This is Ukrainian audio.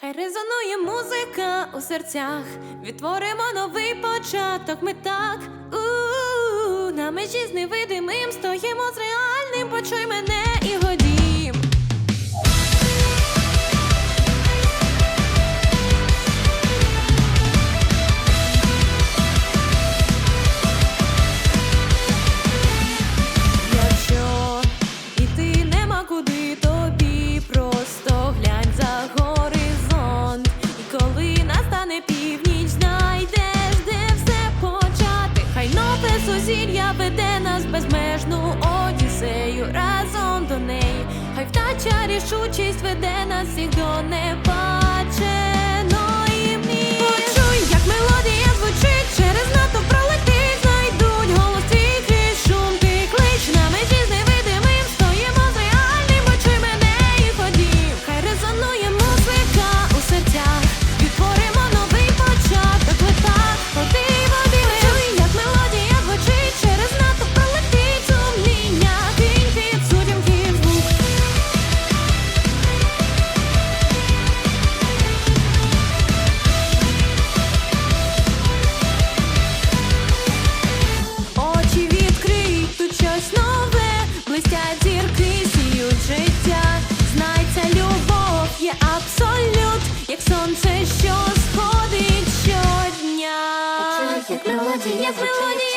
Хай резонує музика у серцях, відтворимо новий початок. Ми так у на межі з невидимим стоїмо з реальним. Почуй мене настане північ, знайдеш, де все почати. Хай нове сузір'я веде нас безмежну одіссею разом до неї. Хай втача рішучість веде нас всіх до небаченої everyone